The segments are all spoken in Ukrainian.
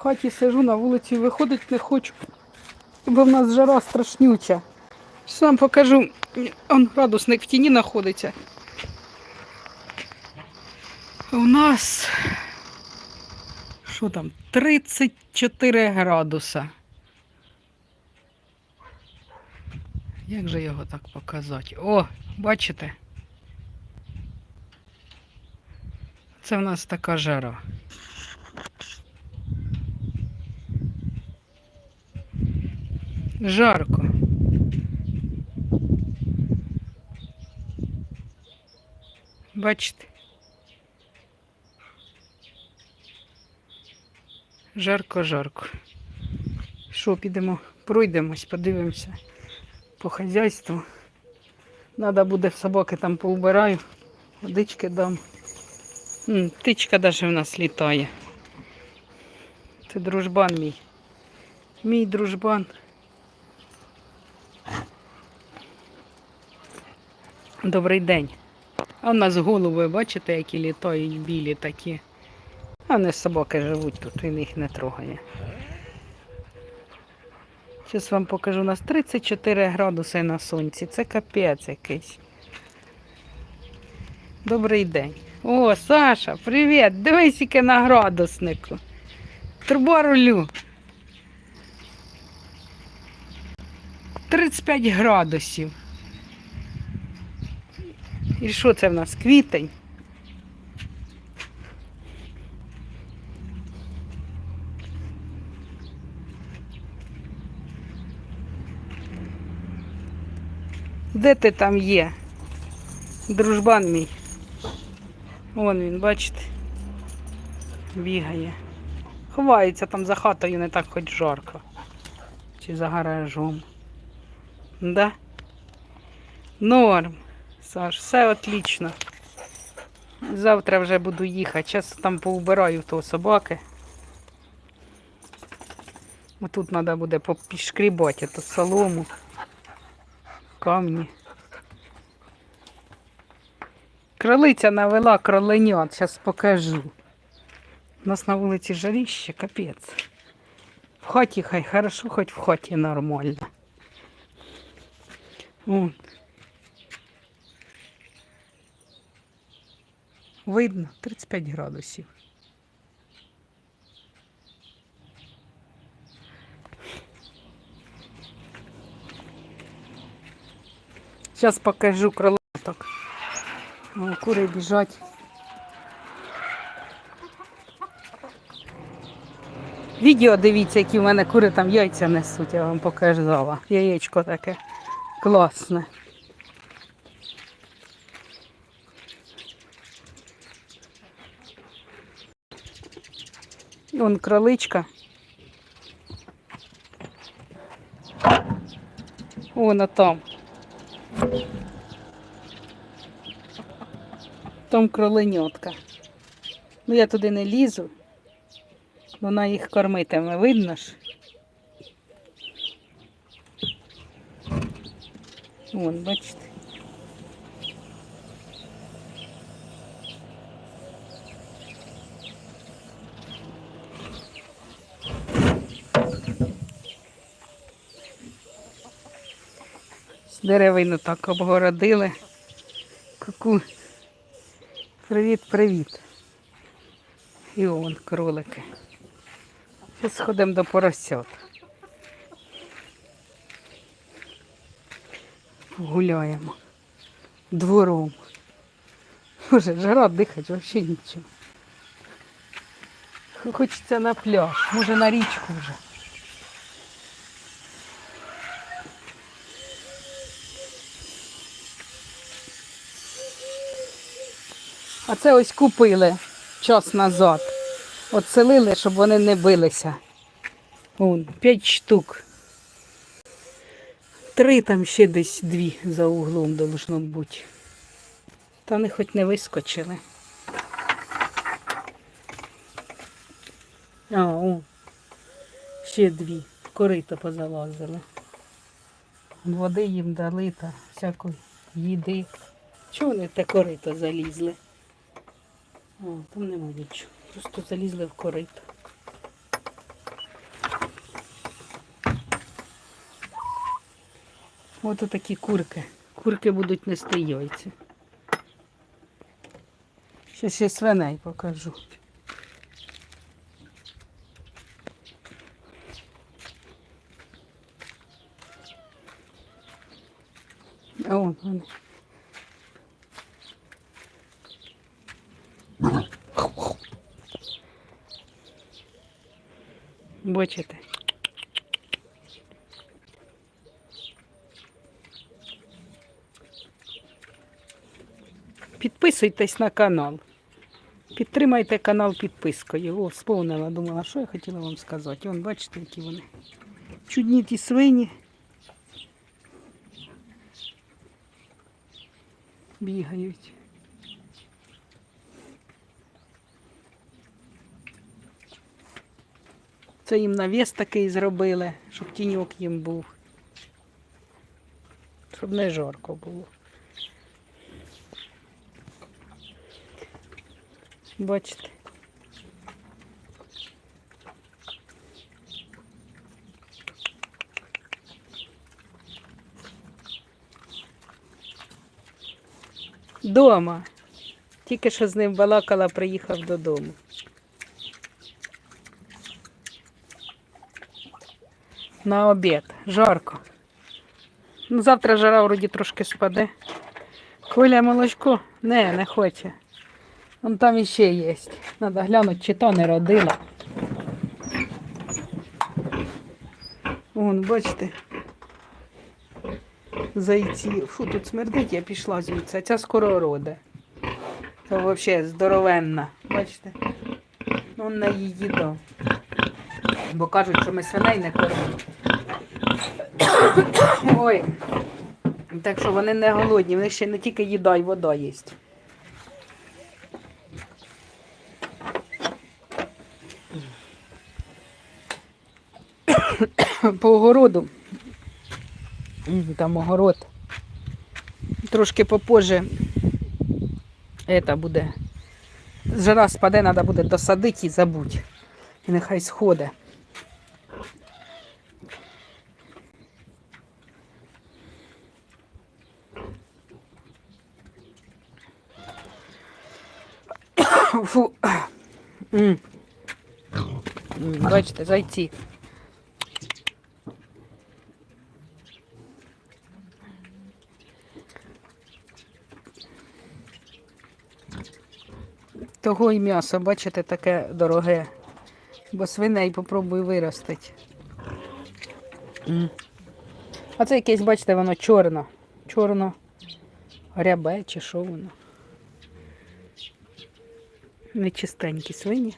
В хаті сижу, на вулиці виходить не хочу, бо в нас жара страшнюча. Сам покажу, он градусник в тіні знаходиться. У нас що там? 34 градуса. Як же його так показати? О, бачите? Це в нас така жара. Жарко. Бачите? Жарко, жарко. Що, підемо, пройдемось, подивимося по хазяйству. Надо буде собаки там поубираю, водички дам. Птичка навіть в нас літає. Це дружбан мій. Мій дружбан. Добрий день. А в нас голови, бачите, які літають білі такі. А не собаки живуть тут, він їх не трогає. Зараз вам покажу, у нас 34 градуси на сонці. Це капець якийсь. Добрий день. О, Саша, привіт! Дивись, яке на градуснику. Труба рулю. 35 градусів. І що це в нас? Квітень? Де ти там є? Дружбан мій. Вон він, бачите? Бігає. Ховається там за хатою, не так хоч жарко. Чи за гаражом. Да? Норм. Саш, все отлично. Завтра вже буду їхати. Зараз там поубираю того собаки. Бо тут треба буде попішкрібати ту солому, камні. Кролиця навела кроленят, зараз покажу. У нас на вулиці жаріще, капець. В хаті хай хорошо, хоч в хаті нормально. Вон. Видно, 35 градусів. Зараз покажу кролаток. Кури біжать. Відео дивіться, які в мене кури там яйця несуть, я вам показала. Яєчко таке класне. Вон кроличка. Вона там. Там кроленятка. Ну я туди не лізу. Вона їх кормитиме, видно ж? Вон, бачите. Деревину так обгородили. Ку-ку. Привіт, привіт. І он кролики. Зараз сходимо до поросят. Гуляємо. Двором. Боже, жара дихати взагалі нічого. Хочеться на пляж, може на річку вже. А це ось купили час назад. Оцелили, щоб вони не билися. Вон, п'ять штук. Три там ще десь дві за углом должно бути. Та вони хоч не вискочили. А, о, ще дві. Корито позалазили. Води їм дали та всякої їди. Чого вони те корито залізли? О, там нема нічого. Просто залізли в корит. Ось такі курки. Курки будуть нести яйця. Ще ще свиней покажу. А вон вони. Бачите? Підписуйтесь на канал. Підтримайте канал підпискою. О, сповнила, думала, що я хотіла вам сказати. Вон, бачите, які вони. Чудні ті свині. Бігають. Це їм навіс такий зробили, щоб тіньок їм був. Щоб не жарко було. Бачите. Дома. Тільки що з ним балакала, приїхав додому. На обід. Жарко. Ну, завтра жара вроді трошки спаде. Коля молочко? Не, не хоче. Вон там іще є. Надо глянути, чи то не родила. Вон, бачите. Зайці. Фу, тут смердить, я пішла звідси. Ця скоро роде. Це взагалі здоровенна. Бачите? Ну, на її їду. Бо кажуть, що ми свиней не кормимо. Ой. Так що вони не голодні, в них ще не тільки їда і вода є. По огороду. Там огород. Трошки попозже это буде. Жара спаде, треба буде досадити і забудь. І нехай сходить. Фу. Бачите, зайці. Того і м'ясо, бачите, таке дороге. Бо свиней попробуй виростити. А це якесь, бачите, воно чорно. Чорно рябе чи що воно. Нечистенькі свині.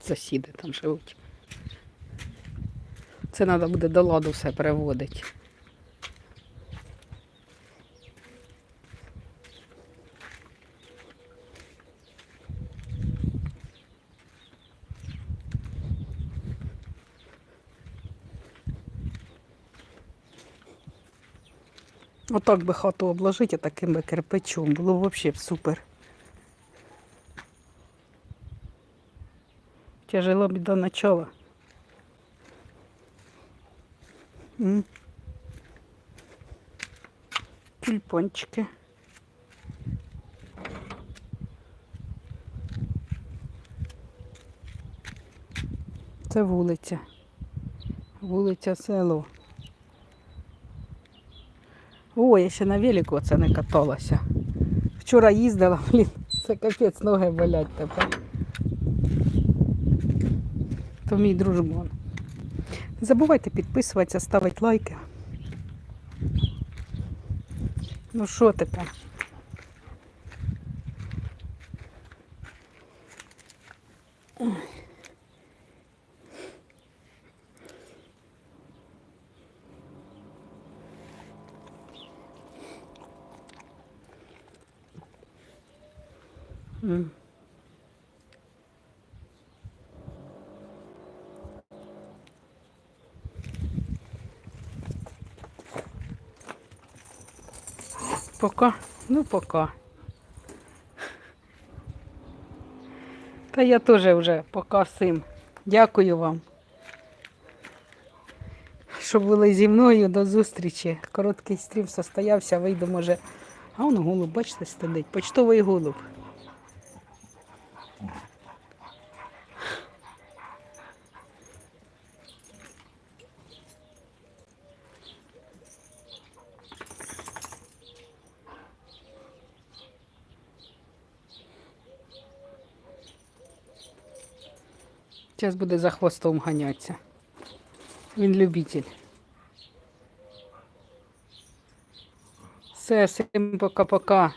Сусіди там живуть. Це треба буде до ладу все переводити. Отак би хату обложити таким би кирпичом. Було б взагалі супер. Тяжело б до начала. М. Тюльпанчики. Це вулиця. Вулиця село. О, я ще на велику це не каталася. Вчора їздила, блін, це капець, ноги болять тепер. То мій дружбан. Не забувайте підписуватися, ставити лайки. Ну що тепер? Пока. Ну, пока. Та я теж вже пока всім. Дякую вам. Що були зі мною до зустрічі. Короткий стрім состоявся, вийду, може. А он голуб, бачите, сидить. Почтовий голуб. Зараз буде за хвостом ганятися. Він любитель. Все, всім пока-пока.